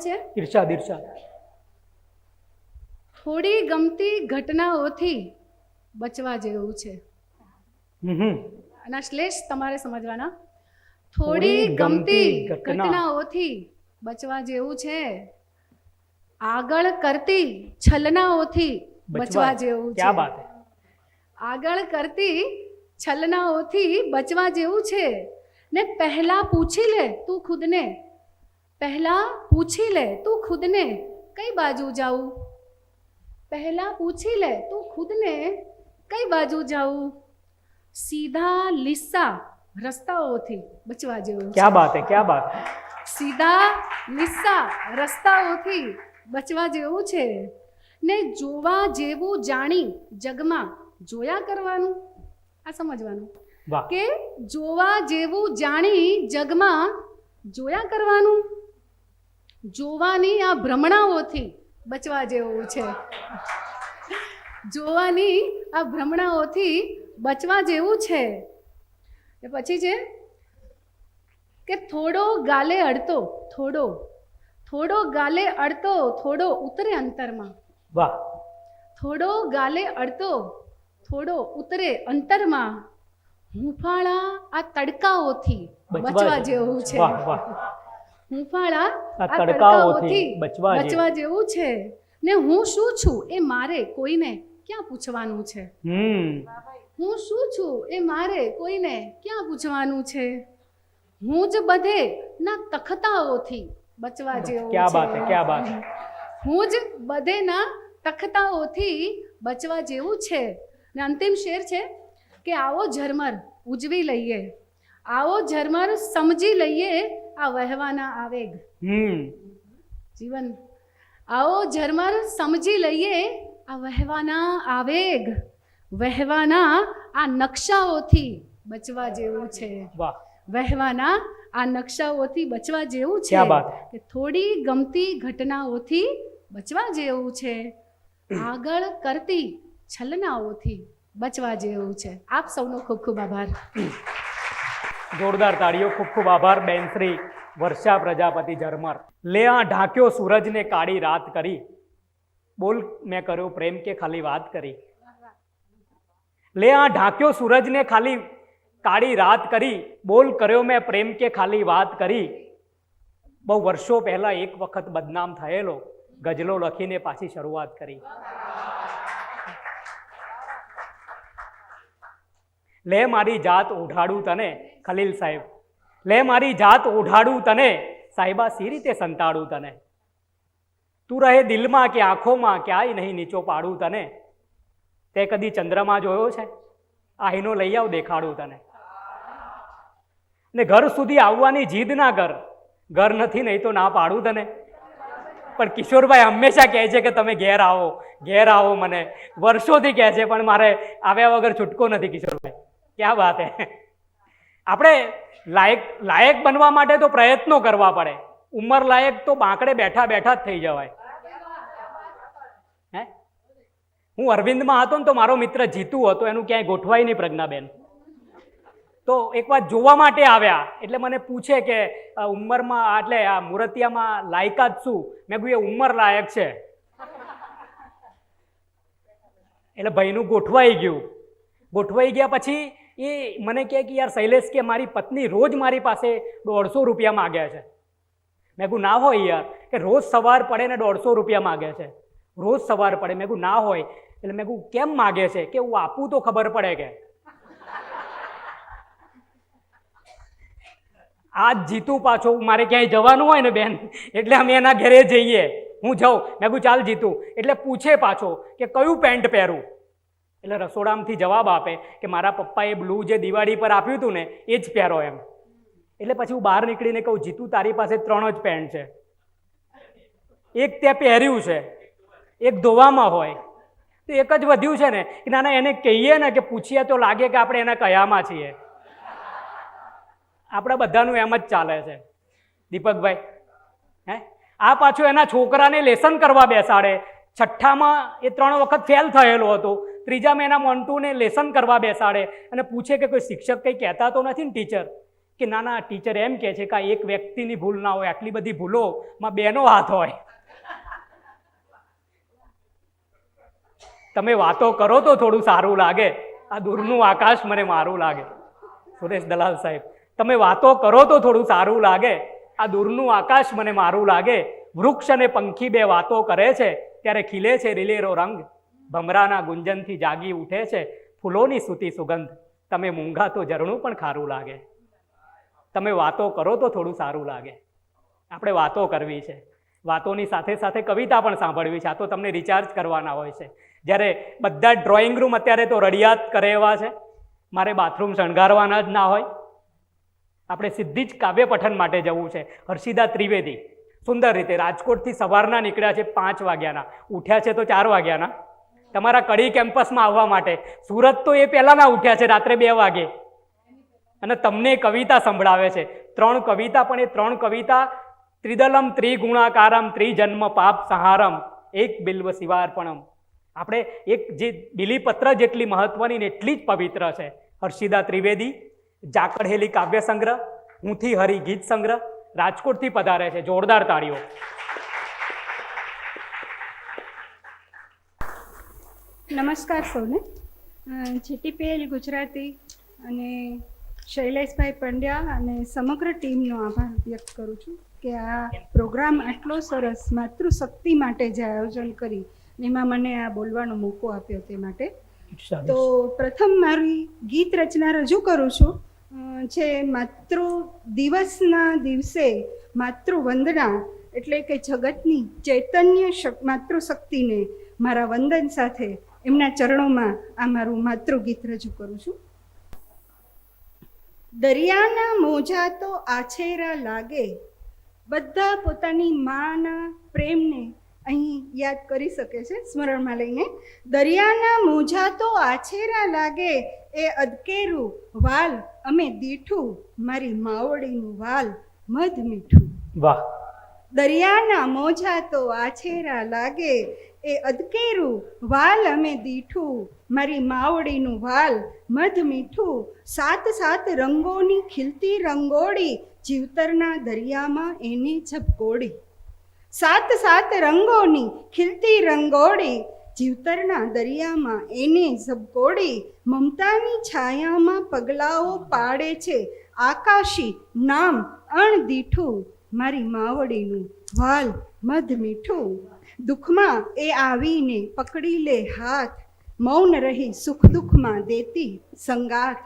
છે? ઈર્ષાદ ઈર્ષાદ થોડી ગમતી ઘટનાઓથી બચવા જેવું છે. આના શ્લેષ તમારે સમજવાના. થોડી ગમતી ઘટનાઓથી બચવા જેવું છે. આગળ કરતી છલનાઓથી બચવા જેવું. છે. આગળ કરતી છલનાઓથી બચવા જેવું છે. ને પહેલા પૂછી લે તું ખુદને. પહેલા પૂછી લે તું ખુદને કઈ બાજુ જાઉં? પહેલાં પૂછી લે તું ખુદને કઈ બાજુ જાઉં? સીધા લીસા રસ્તાઓથી બચવા જેવું ક્યાં બાત હે ક્યાં બાત સીધા લીસા રસ્તાઓથી બચવા જેવું છે. ને જોવા જેવું જાણી જગમાં જોયા કરવાનું આ સમજવાનું. કે જોવા જેવું જાણી જગમાં જોયા કરવાનું. જોવાની આ ભ્રમણાઓથી બચવા જેવું છે. જોવાની આ ભ્રમણાઓથી બચવા જેવું છે. પછી છે કે થોડો ગાલે અડતો થોડો થોડો ગાલે અડતો થોડો ઉતરે અંતરમાં. વાહ. થોડો ગાલે અડતો થોડો ઉતરે અંતરમાં. હુંફાળા આ તડકાઓથી બચવા જેવું છે. હુંફાળા આ આ તડકાઓથી બચવા જેવું. છે. ને હું શું છું એ મારે કોઈને ક્યાં પૂછવાનું છે? હું શું છું એ મારે કોઈને ક્યાં પૂછવાનું છે? હું જ બધે ના તખતાઓથી બચવા જેવું ક્યાં છે બાત હે ક્યાં બાત હું? જ બધેના તખતાઓથી બચવા જેવું છે. ને અંતિમ શેર છે કે આવો ઝરમર ઉજવી લઈએ. આવો ઝરમર સમજી લઈએ આ વહેવાના આવેગ. જીવન. આવો ઝરમર સમજી લઈએ આ વહેવાના આવેગ. વહેવાના આ નકશાઓથી બચવા જેવું છે. વહેવાના આ નકશાઓથી બચવા જેવું છે. કે થોડી ગમતી ઘટનાઓથી બચવા જેવું છે. આગળ કરતી છલનાઓથી બચવા જેવું છે. આપ સૌનો ખૂબ ખૂબ આભાર. જોરદાર તાળીઓ. ખૂબ ખૂબ આભાર બેનશ્રી વર્ષા પ્રજાપતિ ઝરમર. લે આ ઢાંક્યો સૂરજને કાળી રાત કરી. બોલ મેં કર્યો પ્રેમ કે ખાલી વાત કરી. લે આ ઢાંક્યો સૂરજને ખાલી કાળી રાત કરી. બોલ કર્યો મેં પ્રેમ કે ખાલી વાત કરી. બહુ વર્ષો પહેલા એક વખત બદનામ થયેલો, ગઝલો લખીને પાછી શરૂઆત કરી. લે મારી જાત ઓઢાડું તને. ખલીલ સાહેબ, લે મારી જાત ઓઢાડું તને, સાહેબા સી રીતે સંતાડું તને? તું રહે દિલમાં કે આંખોમાં ક્યાંય નહીં નીચો પાડું તને? તે કદી ચંદ્રમાં જોયો છે? આહીનો લઈ આવ, દેખાડું તને. ને ઘર સુધી આવવાની જીદ ના કર. ઘર નથી, નહીં તો ના પાડું તને. પણ કિશોરભાઈ હંમેશા કહે છે કે તમે ઘેર આવો ઘેર આવો મને. વર્ષોથી કહે છે, પણ મારે આવ્યા વગર છૂટકો નથી કિશોરભાઈ. ક્યાં વાત હે? આપણે લાયક લાયક બનવા માટે તો પ્રયત્નો કરવા પડે. ઉંમર લાયક તો બાંકડે બેઠા બેઠા જ થઈ જવાય. હે? હું અરવિંદમાં હતો ને તો મારો મિત્ર જીતુ હતો, એનું ક્યાંય ગોઠવાય નહીં પ્રજ્ઞાબેન. તો એક વાત જોવા માટે આવ્યા, એટલે મને પૂછે કે ઉંમરમાં એટલે આ મુરતિયામાં લાયકાત શું? મેં કહ્યું એ ઉંમર લાયક છે. એટલે ભાઈનું ગોઠવાઈ ગયું. ગોઠવાઈ ગયા પછી એ મને કહે કે યાર શૈલેષ કે મારી પત્ની રોજ મારી પાસે દોઢસો રૂપિયા માગ્યા છે. મેં કહું ના હોય યાર, કે રોજ સવાર પડે ને દોઢસો રૂપિયા માગે છે. રોજ સવાર પડે. મેં કહું ના હોય. એટલે મેં કહું કેમ માગે છે? કે હું આપું તો ખબર પડે કે. આજ જીતું પાછો મારે ક્યાંય જવાનું હોય ને બેન, એટલે અમે એના ઘરે જઈએ. હું જાઉં. મેં કહું ચાલ જીતું. એટલે પૂછે પાછો કે કયું પેન્ટ પહેરું? એટલે રસોડામાંથી જવાબ આપે કે મારા પપ્પાએ બ્લુ જે દિવાળી પર આપ્યું હતું ને, એ જ પહેરો એમ. એટલે પછી હું બહાર નીકળીને કહું, જીતું, તારી પાસે ત્રણ જ પેન્ટ છે. એક ત્યાં પહેર્યું છે, એક ધોવામાં હોય. તો એક જ વધ્યું છે ને, કે નાના, એને કહીએ ને કે પૂછીએ તો લાગે કે આપણે એના કયામાં છીએ. આપણા બધાનું એમ જ ચાલે છે. દીપકભાઈ, હે? આ પાછું એના છોકરાને લેસન કરવા બેસાડે. છઠ્ઠામાં એ ત્રણ વખત ફેલ થયેલો હતો. ત્રીજામાં એના મોન્ટુને લેસન કરવા બેસાડે અને પૂછે કે કોઈ શિક્ષક કંઈ કહેતા તો નથી ને ટીચર? કે ના ના, ટીચર એમ કહે છે કે આ એક વ્યક્તિની ભૂલ ના હોય, આટલી બધી ભૂલોમાં બેનો હાથ હોય. તમે વાતો કરો તો થોડું સારું લાગે. આ દૂરનું આકાશ મને મારું લાગે. સુરેશ દલાલ સાહેબ, તમે વાતો કરો તો થોડું સારું લાગે. આ દૂરનું આકાશ મને મારું લાગે. વૃક્ષ અને પંખી બે વાતો કરે છે, ત્યારે ખીલે છે રિલેરો રંગ. ભમરાના ગુંજનથી જાગી ઉઠે છે, ફૂલોની સૂતી સુગંધ. તમે મૂંઘા તો ઝરણું પણ ખારું લાગે. તમે વાતો કરો તો થોડું સારું લાગે. આપણે વાતો કરવી છે. વાતોની સાથે સાથે કવિતા પણ સાંભળવી છે. આ તો તમને રિચાર્જ કરવાના હોય છે. જ્યારે બધા ડ્રોઈંગ રૂમ અત્યારે તો રડિયાત કરે એવા છે. મારે બાથરૂમ શણગારવાના જ ના હોય. આપણે સીધી જ કાવ્ય પઠન માટે જવું છે. હર્ષિદા ત્રિવેદી. સુંદર રીતે રાજકોટથી સવારના નીકળ્યા છે પાંચ વાગ્યાના. ઉઠ્યા છે તો ચાર વાગ્યાના. તમારા કડી કેમ્પસમાં આવવા માટે. સુરત તો એ પહેલાંના ઉઠ્યા છે રાત્રે બે વાગે. અને તમને કવિતા સંભળાવે છે. ત્રણ કવિતા પણ એ ત્રણ કવિતા, ત્રિદલમ ત્રિગુણાકારમ ત્રિજન્મ પાપ સંહારમ, એક બિલ્વ શિવાર્પણમ. આપણે એક જે બિલીપત્ર જેટલી મહત્વની ને એટલી જ પવિત્ર છે. હર્ષિદા ત્રિવેદી, જાકડહેલી કાવ્ય સંગ્રહ હુંથી હરી ગીત સંગ્રહ, રાજકોટથી પધારે છે. જોરદાર તાળીઓ. નમસ્કાર સૌને. જીટીપીએલ ગુજરાતી અને શૈલેષભાઈ પંડ્યા અને સમગ્ર ટીમનો આભાર વ્યક્ત કરું છું કે આ પ્રોગ્રામ આટલો સરસ માતૃશક્તિ માટે જે આયોજન કરી એમાં મને આ બોલવાનો મોકો આપ્યો તે માટે. તો પ્રથમ મારી ગીત રચના રજૂ કરું છું. જે માતૃ દિવસના દિવસે માતૃવંદના એટલે કે જગતની ચૈતન્ય શક- માતૃશક્તિને મારા વંદન સાથે એમના ચરણોમાં આ મારું માતૃગીત રજૂ કરું છું. દરિયાના મોજા તો આછેરા લાગે બધા પોતાની માના પ્રેમને અહીં યાદ કરી શકે છે સ્મરણમાં લઈને. દરિયાના મોજા તો આછેરા લાગે એ અદકેરું વાલ અમે દીઠું મારી માવડીનું વાલ મધ મીઠું. વાહ. દરિયાના મોજા તો આછેરા લાગે એ અદકેરું વાલ અમે દીઠું. મારી માવડીનું વાલ મધ મીઠું. સાત સાત રંગોની ખીલતી રંગોળી જીવતરના દરિયામાં એને ઝબકોડી સાત સાત રંગોની ખીલતી રંગોળી જીવતરના દરિયામાં એને ઝબકોડી મમતાની છાયામાં પગલાઓ પાડે છે. આકાશી નામ અણદીઠું. મારી માવડીનું વાલ મધ મીઠું. દુઃખમાં એ આવીને પકડી લે હાથ. મૌન રહી સુખ દુઃખમાં દેતી સંગાથ.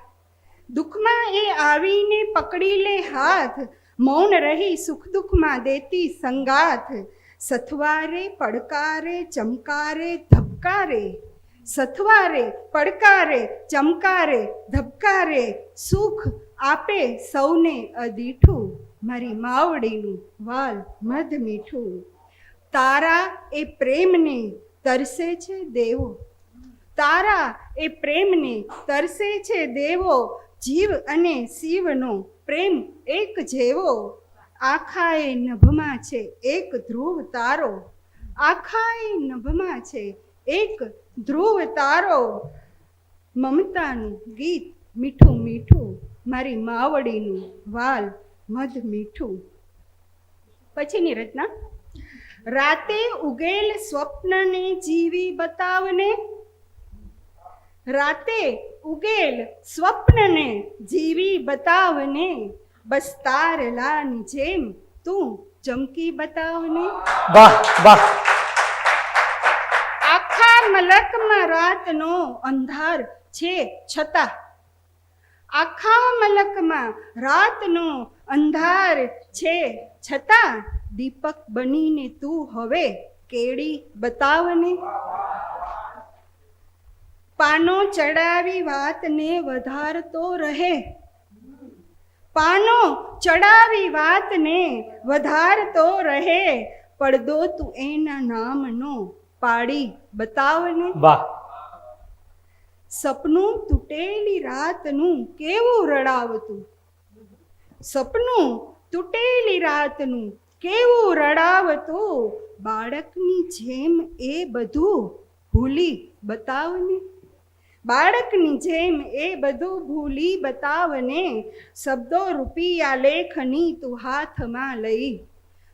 દુઃખમાં એ આવીને પકડી લે હાથ. મૌન રહી સુખ દુઃખમાં દેતી સંગાથ. સથવારે પડકારે ચમકારે ધબકારે. સથવારે પડકારે ચમકારે ધબકારે. સુખ આપે સૌને અદીઠું. મારી માવડીનું વાલ મધ મીઠું. તારા એ પ્રેમને તરસે છે દેવો. તારા એ પ્રેમને તરસે છે દેવો. જીવ અને શિવનો પ્રેમ એક જેવો. આખાએ નભમાં છે એક ધ્રુવ તારો. આખાએ નભમાં છે એક ધ્રુવ તારો. મમતાનું ગીત મીઠું મીઠું, મારી માવડીનું વાલ મધ મીઠું. પછીની રચના. રાતે ઉગેલ સ્વપ્નને જીવી બતાવને. રાતે ઉગેલ સ્વપ્નને જીવી બતાવને. બસ તારલાની જેમ તું ચમકી બતાવને. વાહ વાહ. આખા મલકમાં રાતનો અંધાર છે છતાં. આખા મલકમાં રાતનો અંધાર છે છતાં દીપક બનીને તું હવે કેડી બતાવને. પાનો ચડાવી વાતને વધારતો રહે. પાનો ચડાવી વાતને વધારતો રહે. પડદો તું એના નામનો પાડી બતાવને. વાહ. સપનું તૂટેલી રાતનું કેવું રડાવતું? સપનું તૂટેલી રાતનું કેવું રડાવતું બાળકની જેમ એ બધું ભૂલી બતાવને? બાળકની જેમ એ બધું ભૂલી બતાવને? શબ્દો રૂપિયા લેખની તું હાથમાં લઈ.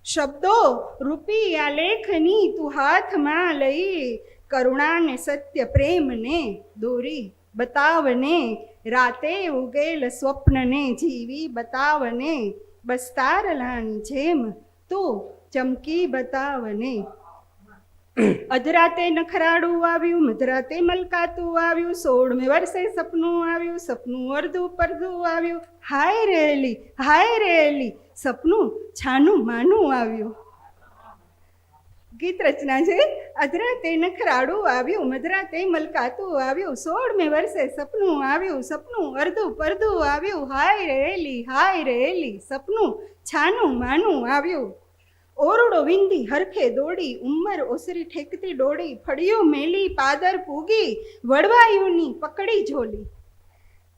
શબ્દો રૂપિયા લેખની તું હાથમાં લઈ. કરુણાને સત્ય પ્રેમને દોરી બતાવને? રાતે ઉગેલ સ્વપ્નને જીવી બતાવને? બસ તારલાની જેમ તું ચમકી બતાવને. અધરાતે નખરાડું આવ્યું, મધરાતે મલકાતું આવ્યું, સોળમે વર્ષે સપનું આવ્યું, સપનું અર્ધું પરધું આવ્યું. હાય રેલી હાય રેલી, સપનું છાનું માનું આવ્યું. ગીત રચના છે. અધરાતે નખરાડું આવ્યું, મધરાતે મલકાતું આવ્યું, સોળમે વર્ષે સપનું આવ્યું, સપનું અર્ધું પરધું આવ્યું. હાય રેલી હાય રેલી, સપનું છાનું માનું આવ્યું. ઓરડો વિંદી હરખે દોડી, ઉંમર ઓસરી ઠેકતી દોડી, ફળિયો મેલી, પાદર પૂગી, વડવાયુની પકડી ઝોલી.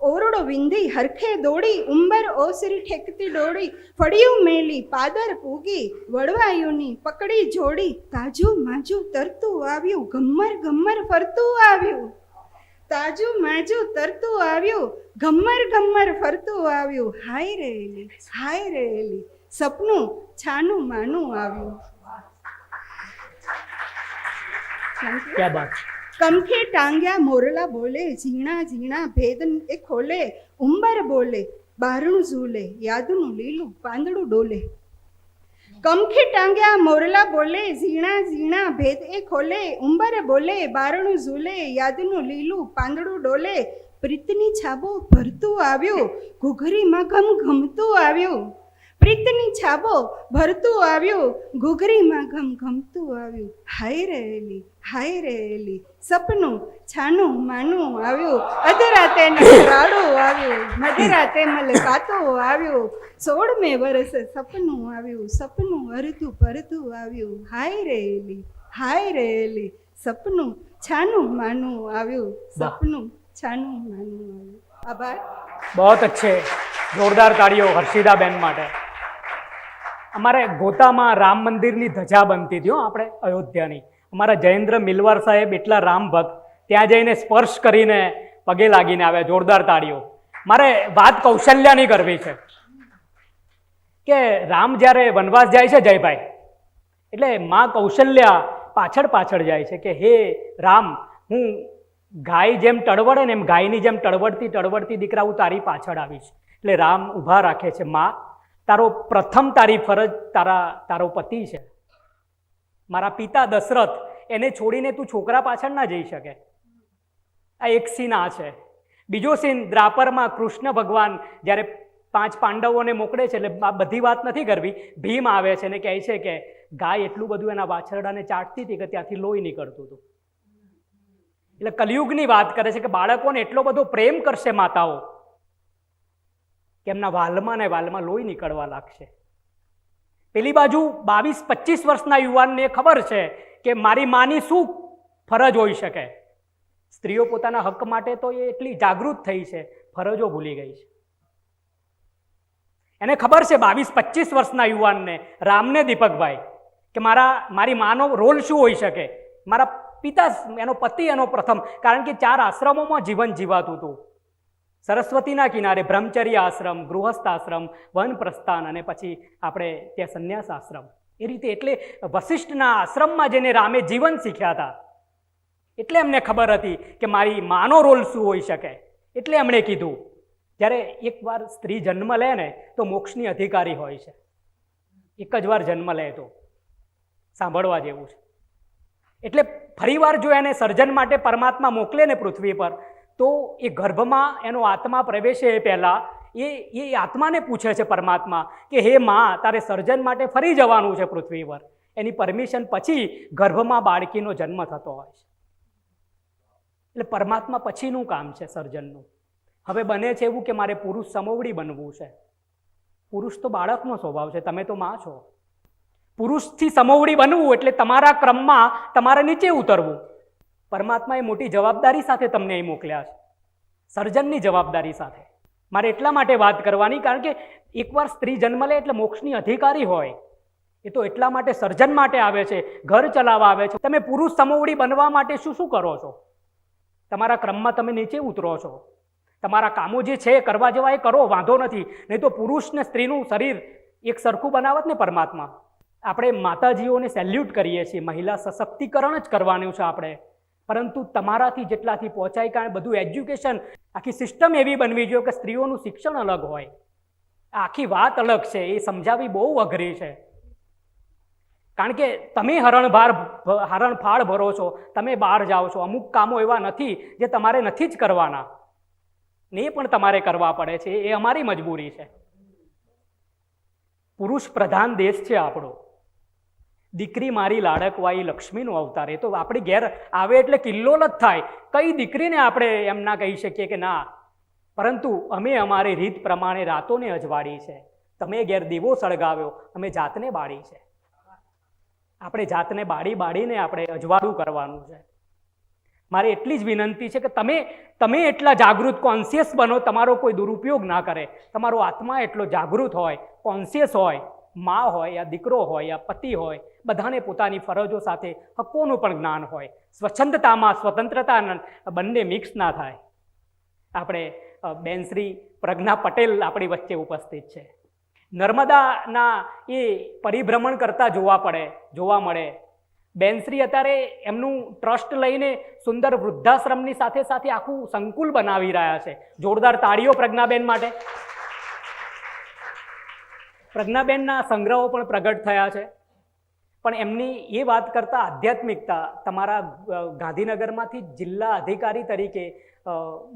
ઓરડો વિંધી, હરખે દોડી ઉંબર ઓસરી ઠેકતી દોડી, ફળિયું મેલી, પાદર પૂગી, વડવાયુની પકડી જોડી તાજું માજું તરતું આવ્યું, ગમ્મર ગમ્મર ફરતું આવ્યું. તાજું માજું તરતું આવ્યું, ગમ્મર ગમ્મર ફરતું આવ્યું. હાય રેલી હાય રેલી સપનું છાનું માનું આવ્યું. ક્યાં બાત કમખે ટાંગ્યા મોરલા બોલે ઝીણા ઝીણા ભેદ એ ખોલે ઉંબર બોલે બારણું ઝૂલે યાદનું લીલું પાંદડું ડોલે. કમખે ટાંગ્યા મોરલા બોલે ઝીણા ઝીણા ભેદ એ ખોલે ઉંબર બોલે બારણું ઝૂલે યાદનું લીલું પાંદડું ડોલે. પ્રીતની છાબો ભરતું આવ્યું ઘૂઘરીમાં ઘમ ઘમતું આવ્યું. પ્રીતની છાબો ભરતું આવ્યું ઘૂઘરીમાં ઘમ ઘમતું આવ્યું. હાય રહેલી હાય રહેલી સપનું છાનું માનું આવ્યું. અધરાતે રાડું આવ્યું મધરાતે મલકાતું આવ્યું. સોળમે વર્ષે સપનું આવ્યું સપનું અરધું પરધું આવ્યું. હાય રહેલી હાય રહેલી સપનું છાનું માનું આવ્યું સપનું છાનું માનું આવ્યું. આભાર. બહુ અચ્છે જોરદાર તાળીઓ હર્ષિદાબેન માટે. અમારે ગોતામાં રામ મંદિરની ધજા બનતી હતી આપણે અયોધ્યાની. અમારા જયેન્દ્ર મિલવાર સાહેબ એટલા રામ ભક્ત, ત્યાં જઈને સ્પર્શ કરીને પગે લાગીને આવ્યા, જોરદાર તાળીઓ. મારે વાત કૌશલ્યાની કરવી છે. કે રામ જ્યારે વનવાસ જાય છે જયભાઈ, એટલે મા કૌશલ્યા પાછળ પાછળ જાય છે કે, હે રામ, હું ગાય જેમ તડવડે ને એમ ગાયની જેમ તડવડતી તડવડતી દીકરા હું તારી પાછળ આવીશ. એટલે રામ ઊભા રાખે છે માં તારો પ્રથમ તારી ફરજ તારા, તારો પતિ છે. મારા પિતા દશરથ, એને છોડીને તું છોકરા પાછળ ના જઈ શકે. આ એક સીન આ છે. બીજો સીન, દ્રાપરમાં કૃષ્ણ ભગવાન જ્યારે પાંચ પાંડવોને મોકલે છે, એટલે આ બધી વાત નથી કરવી, ભીમ આવે છે ને કહે છે કે ગાય એટલું બધું એના વાછરડાને ચાટતી હતી કે ત્યાંથી લોહી નીકળતું હતું. એટલે કલયુગની વાત કરે છે કે બાળકોને એટલો બધો પ્રેમ કરશે માતાઓ. કે એમના વાલમાં ને વાલમાં લોહી નીકળવા લાગશે. પેલી બાજુ બાવીસ, પચીસ વર્ષના યુવાનને ખબર છે કે મારી માની શું ફરજ હોઈ શકે. સ્ત્રીઓ પોતાના હક માટે તો એ એટલી જાગૃત થઈ છે, ફરજો ભૂલી ગઈ છે. એને ખબર છે બાવીસ, પચીસ વર્ષના યુવાનને, રામને દીપકભાઈ, કે મારા, મારી માનો રોલ શું હોઈ શકે? મારા પિતા, એનો પતિ એનો પ્રથમ, કારણ કે ચાર આશ્રમોમાં જીવન જીવાતું હતું. સરસ્વતીના કિનારે બ્રહ્મચર્ય આશ્રમ ગૃહસ્થ આશ્રમ વન પ્રસ્થાન અને પછી આપણે ત્યાં સંન્યાસ આશ્રમ એ રીતે એટલે વશિષ્ઠના આશ્રમમાં જેને રામે જીવન શીખ્યા હતા, એટલે એમને ખબર હતી કે મારી માનો રોલ શું હોઈ શકે. એટલે એમણે કીધું, જ્યારે એકવાર સ્ત્રી જન્મ લે ને, તો મોક્ષની અધિકારી હોય છે. એક જ વાર જન્મ લે તો. સાંભળવા જેવું છે. એટલે ફરીવાર જો એને સર્જન માટે પરમાત્મા મોકલે ને પૃથ્વી પર તો એ ગર્ભમાં એનો આત્મા પ્રવેશે એ પહેલાં, એ એ આત્માને પૂછે છે પરમાત્મા કે, હે માં, તારે સર્જન માટે ફરી જવાનું છે પૃથ્વી પર એની પરમિશન પછી ગર્ભમાં બાળકીનો જન્મ થતો હોય છે. એટલે પરમાત્મા પછીનું કામ છે સર્જનનું. હવે બને છે એવું કે મારે પુરુષ સમોવડી બનવું છે. પુરુષ તો બાળકનો સ્વભાવ છે, તમે તો માં છો. પુરુષથી સમોવડી બનવું એટલે તમારા ક્રમમાં તમારે નીચે ઉતરવું. પરમાત્માએ મોટી જવાબદારી સાથે તમને અહીં મોકલ્યા છે. સર્જનની જવાબદારી સાથે. મારે એટલા માટે વાત કરવાની, કારણ કે એકવાર સ્ત્રી જન્મ લે એટલે મોક્ષની અધિકારી હોય. એ તો એટલા માટે સર્જન માટે આવે છે, ઘર ચલાવવા આવે છે. તમે પુરુષ સમોવડી બનવા માટે શું શું કરો છો? તમારા ક્રમમાં તમે નીચે ઉતરો છો. તમારા કામો જે છે કરવા જેવા એ કરો, વાંધો નથી. નહીં તો પુરુષ ને સ્ત્રીનું શરીર એક સરખું બનાવત ને પરમાત્મા. આપણે માતાજીઓને સેલ્યુટ કરીએ છીએ. મહિલા સશક્તિકરણ જ કરવાનું છે આપણે. પરંતુ તમારાથી જેટલાથી પહોંચાય કારણ બધું એજ્યુકેશન આખી સિસ્ટમ એવી બનવી જોઈએ કે સ્ત્રીઓનું શિક્ષણ અલગ હોય. આખી વાત અલગ છે, એ સમજાવવી બહુ અઘરી છે. કારણ કે તમે હરણભાર, હરણફાળ ભરો છો, તમે બહાર જાઓ છો, અમુક કામો એવા નથી જે તમારે નથી જ કરવાના. ને એ પણ તમારે કરવા પડે છે, એ અમારી મજબૂરી છે. પુરુષ પ્રધાન દેશ છે આપણો. દીકરી મારી લાડકવાઈ લક્ષ્મીનું અવતાર. એ તો આપણી ઘેર આવે એટલે કિલ્લો જ થાય. કઈ દીકરીને આપણે એમ ના કહી શકીએ કે ના. પરંતુ અમે અમારી રીત પ્રમાણે રાતોને અજવાળી છે. તમે ઘેર દીવો સળગાવ્યો, અમે જાતને બાળી છે. આપણે જાતને બાળી બાળીને આપણે અજવાળું કરવાનું છે. મારે એટલી જ વિનંતી છે કે તમે તમે એટલા જાગૃત કોન્શિયસ બનો, તમારો કોઈ દુરુપયોગ ના કરે. તમારો આત્મા એટલો જાગૃત હોય કોન્શિયસ હોય મા હોય યા દીકરો હોય યા પતિ હોય, બધાને પોતાની ફરજો સાથે હક્કોનું પણ જ્ઞાન હોય. સ્વચ્છંદતામાં સ્વતંત્રતા બંને મિક્સ ના થાય. આપણે બેનશ્રી પ્રજ્ઞા પટેલ આપણી વચ્ચે ઉપસ્થિત છે. નર્મદાના એ પરિભ્રમણ કરતા જોવા પડે, જોવા મળે. બેનશ્રી અત્યારે એમનું ટ્રસ્ટ લઈને સુંદર વૃદ્ધાશ્રમની સાથે સાથે આખું સંકુલ બનાવી રહ્યા છે. જોરદાર તાળીઓ પ્રજ્ઞાબેન માટે. પ્રજ્ઞાબેનના સંગ્રહો પણ પ્રગટ થયા છે. પણ એમની એ વાત કરતાં આધ્યાત્મિકતા તમારા ગાંધીનગરમાંથી જિલ્લા અધિકારી તરીકે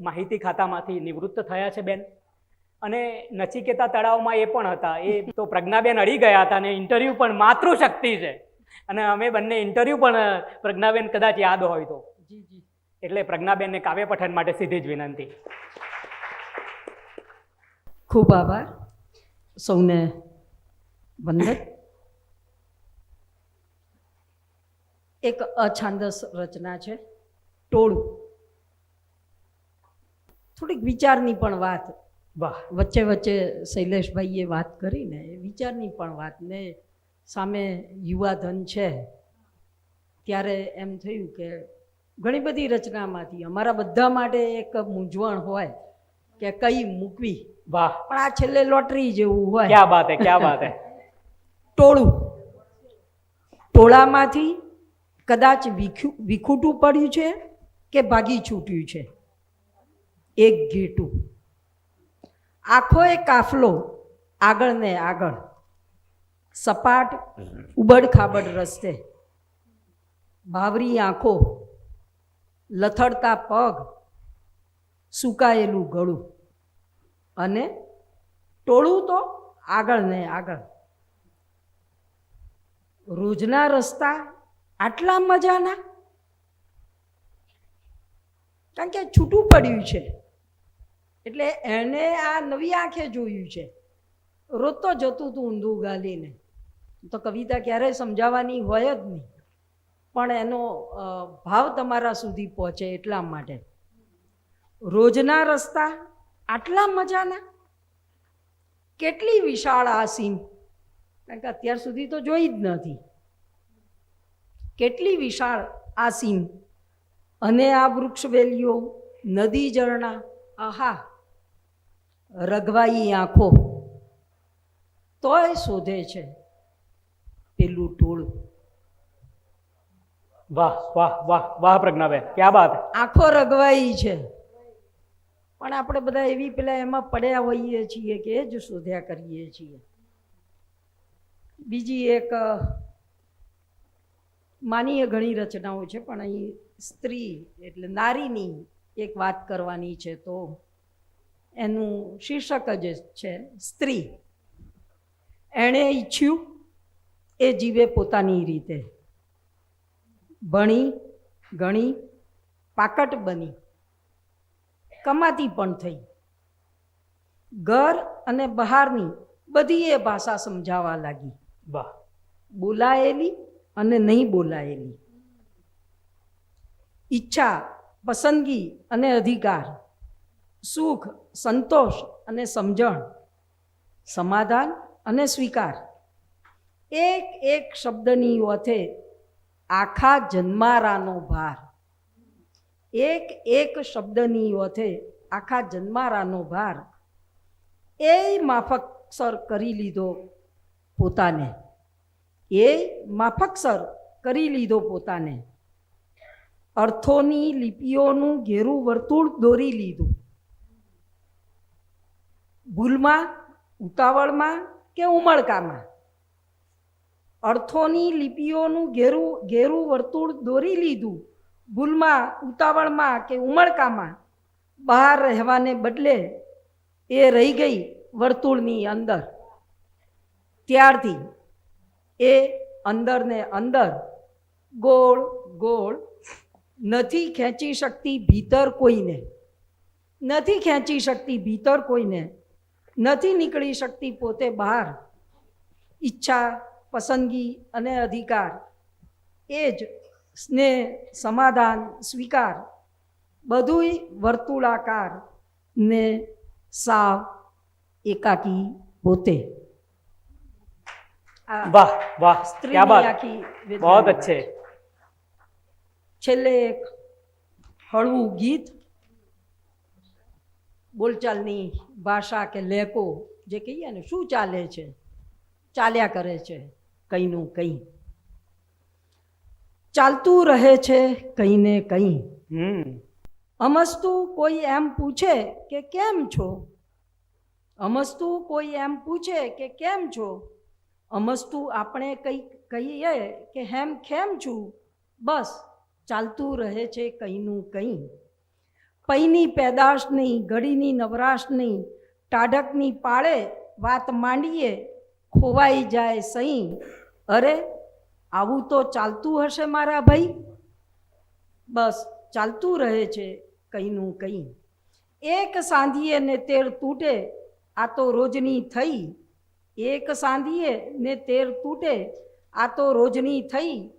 માહિતી ખાતામાંથી નિવૃત્ત થયા છે બેન. અને નચિકેતા તળાવમાં એ પણ હતા. એ તો પ્રજ્ઞાબેન અડી ગયા હતા અને ઇન્ટરવ્યૂ પણ માતૃશક્તિ છે. અને અમે બંને ઇન્ટરવ્યૂ પણ પ્રજ્ઞાબેન કદાચ યાદ હોય તો. જી જી. એટલે પ્રજ્ઞાબેનને કાવ્ય પઠન માટે સીધી જ વિનંતી. ખૂબ આભાર. સૌને વંદન એક અછાંદસ રચના છે. ટોળું. થોડીક વિચારની પણ વાત. વાહ. વચ્ચે વચ્ચે શૈલેષભાઈએ વાત કરીને વિચારની પણ વાત ને સામે યુવાધન છે. ત્યારે એમ થયું કે ઘણી બધી રચનામાંથી અમારા બધા માટે એક મૂંઝવણ હોય કે કઈ મૂકવી. વાહ. પણ આ છેલ્લે લોટરી જેવું હોય. ક્યાં બાત હે ક્યાં બાત હે? ટોળું. ટોળામાંથી કદાચ વિખુ, વિખૂટું પડ્યું છે કે ભાગી છૂટ્યું છે? એક ઘેટું. આખો એ કાફલો આગળ ને આગળ. સપાટ, ઉબડ ખાબડ રસ્તે. ભાવરી આંખો, લથડતા પગ, સુકાયેલું ગળું. અને ટોળું તો આગળ ને આગળ. રોજના રસ્તા આટલા મજાના? કારણ કે છૂટું પડ્યું છે. એટલે એણે આ નવી આંખે જોયું છે. રોજ તો જતું હતું ઊંધું ગાલીને. તો કવિતા ક્યારેય સમજાવવાની હોય જ નહીં. પણ એનો ભાવ તમારા સુધી પહોંચે એટલા માટે. રોજના રસ્તા આટલા મજાના? કેટલી વિશાળ આ સીમ કારણ કે અત્યાર સુધી તો જોઈ જ નથી. કેટલી વિશાળ આ સીમ અને આ વૃક્ષ વેલીઓ નદી ઝરણા આહા રઘવાઈ આંખો. તોય શોધે છે પેલું ટોળું. વાહ વાહ વાહ વાહ પ્રજ્ઞાબેન ક્યાં બાત આંખો રગવાઈ છે. પણ આપણે બધા એવી પેલા એમાં પડ્યા હોઈએ છીએ કે એ જ શોધ્યા કરીએ છીએ. બીજી એક માનીય ઘણી રચનાઓ છે, પણ અહીં સ્ત્રી એટલે નારીની એક વાત કરવાની છે તો એનું શીર્ષક જ છે, સ્ત્રી. એણે ઈચ્છ્યું એ જીવે પોતાની રીતે. ભણી, ગણી, પાકટ બની. કમાતી પણ થઈ. ઘર અને બહારની બધી એ ભાષા સમજાવવા લાગી. વાહ. બોલાયેલી અને નહીં બોલાયેલી. ઈચ્છા, પસંદગી અને અધિકાર. સુખ, સંતોષ અને સમજણ. સમાધાન અને સ્વીકાર. એક એક શબ્દની ઓથે આખા જન્મારાનો ભાર. એક એક શબ્દની ઓથે આખા જન્મારાનો ભાર. એ માફક સર કરી લીધો. પોતાને. એ માફકસર કરી લીધો પોતાને. અર્થોની લિપિઓનું ઘેરું વર્તુળ દોરી લીધું. ભૂલમાં, ઉતાવળમાં કે ઉમળકામાં? અર્થોની લિપિઓનું ઘેરું ઘેરું વર્તુળ દોરી લીધું. ભૂલમાં, ઉતાવળમાં કે ઉમળકામાં? બહાર રહેવાને બદલે એ રહી ગઈ વર્તુળની અંદર. ત્યારથી એ અંદર ને અંદર ગોળ ગોળ નથી ખેંચી શકતી ભીતર કોઈને. નથી ખેંચી શકતી ભીતર કોઈને. નથી નીકળી શકતી પોતે બહાર. ઈચ્છા, પસંદગી અને અધિકાર. એ જ સ્નેહ, સમાધાન, સ્વીકાર. બધુંય વર્તુળાકાર ને સાવ એકાકી પોતે. વાહ વાહ ક્યા બાત. અચ્છે છેલ્લે એક હળવું ગીત બોલચાલની ભાષા કે લેકો જે કહીએ ને શું ચાલે છે? ચાલ્યા કરે છે કંઈનું કંઈ. ચાલતું રહે છે કંઈ ને કંઈ. અમસ્તું કોઈ એમ પૂછે કે કેમ છો? અમસ્તું કોઈ એમ પૂછે કે કેમ છો? અમસ્તું આપણે કંઈ કહીએ કે હેમ ખેમ છું, બસ ચાલતું રહે છે કંઈનું કંઈ પૈની પેદાશ નહીં, ઘડીની નવરાશ નહીં, ટાઢકની પાળે વાત માંડીએ, ખોવાઈ જાય સહી અરે, આવું તો ચાલતું હશે મારા ભાઈ? બસ ચાલતું રહે છે કંઈનું કંઈ એક સાંધીએ ને તેર તૂટે, આ તો રોજની થઈ. એક સાંધીએ ને તેર તૂટે. આ તો રોજની થઈ.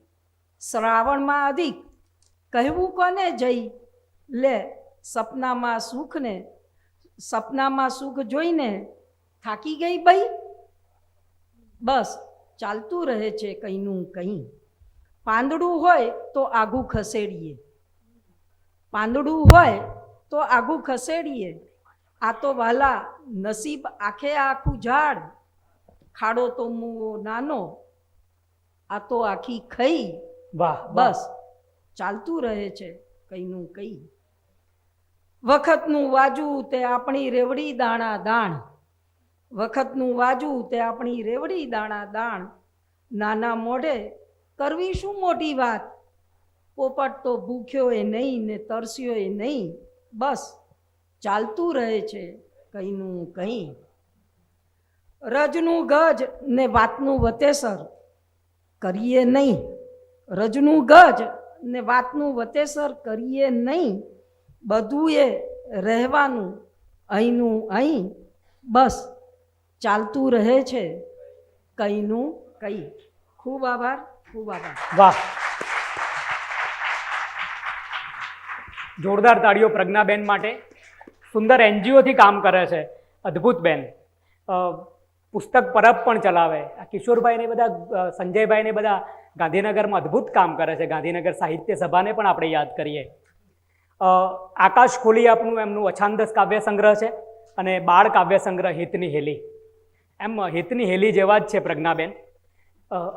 શ્રાવણમાં અધિક. કહેવું કોને જઈ લે, સપનામાં સુખને. સપનામાં સુખ જોઈને. થાકી ગઈ ભાઈ બસ, ચાલતું રહે છે કંઈનું કંઈ. પાંદડું હોય તો આઘું ખસેડીએ. પાંદડું હોય તો આઘું ખસેડીએ. આ તો વાલા નસીબ આખે આખું ઝાડ. ખાડો તો નાનો આ તો આખી ખઈ. વાહ બસ ચાલતું રહે છે કંઈનું કંઈ. વખતનું વાજું તે આપણી રેવડી દાણા દાણ. વખતનું વાજું તે આપણી રેવડી દાણા દાણ. નાના મોઢે કરવી શું મોટી વાત? પોપટ તો ભૂખ્યો એ નહીં ને તરસ્યો એ નહીં. બસ ચાલતું રહે છે કંઈનું કંઈ. રજનું ગજ ને વાતનું વતેસર કરીએ નહીં. રજનું ગજ ને વાતનું વતેસર કરીએ નહીં. બધું એ રહેવાનું અહીંનું અહીં. બસ, ચાલતું રહે છે કંઈનું કંઈ. ખૂબ આભાર ખૂબ આભાર. વાહ. જોરદાર તાળીઓ પ્રજ્ઞાબેન માટે. સુંદર એનજીઓથી કામ કરે છે. અદ્ભુત બેન. પુસ્તક પરબ પણ ચલાવે. આ કિશોરભાઈને બધા સંજયભાઈને બધા ગાંધીનગરમાં અદ્ભુત કામ કરે છે. ગાંધીનગર સાહિત્ય સભાને પણ આપણે યાદ કરીએ. આકાશ ખોલી આપનું એમનું અછાંદસ કાવ્ય સંગ્રહ છે અને બાળ કાવ્ય સંગ્રહ હિતની હેલી. એમ હિતની હેલી જેવા જ છે પ્રજ્ઞાબેન.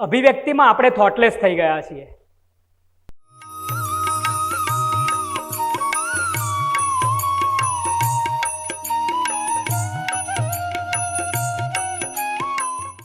અભિવ્યક્તિમાં આપણે થોટલેસ થઈ ગયા છીએ.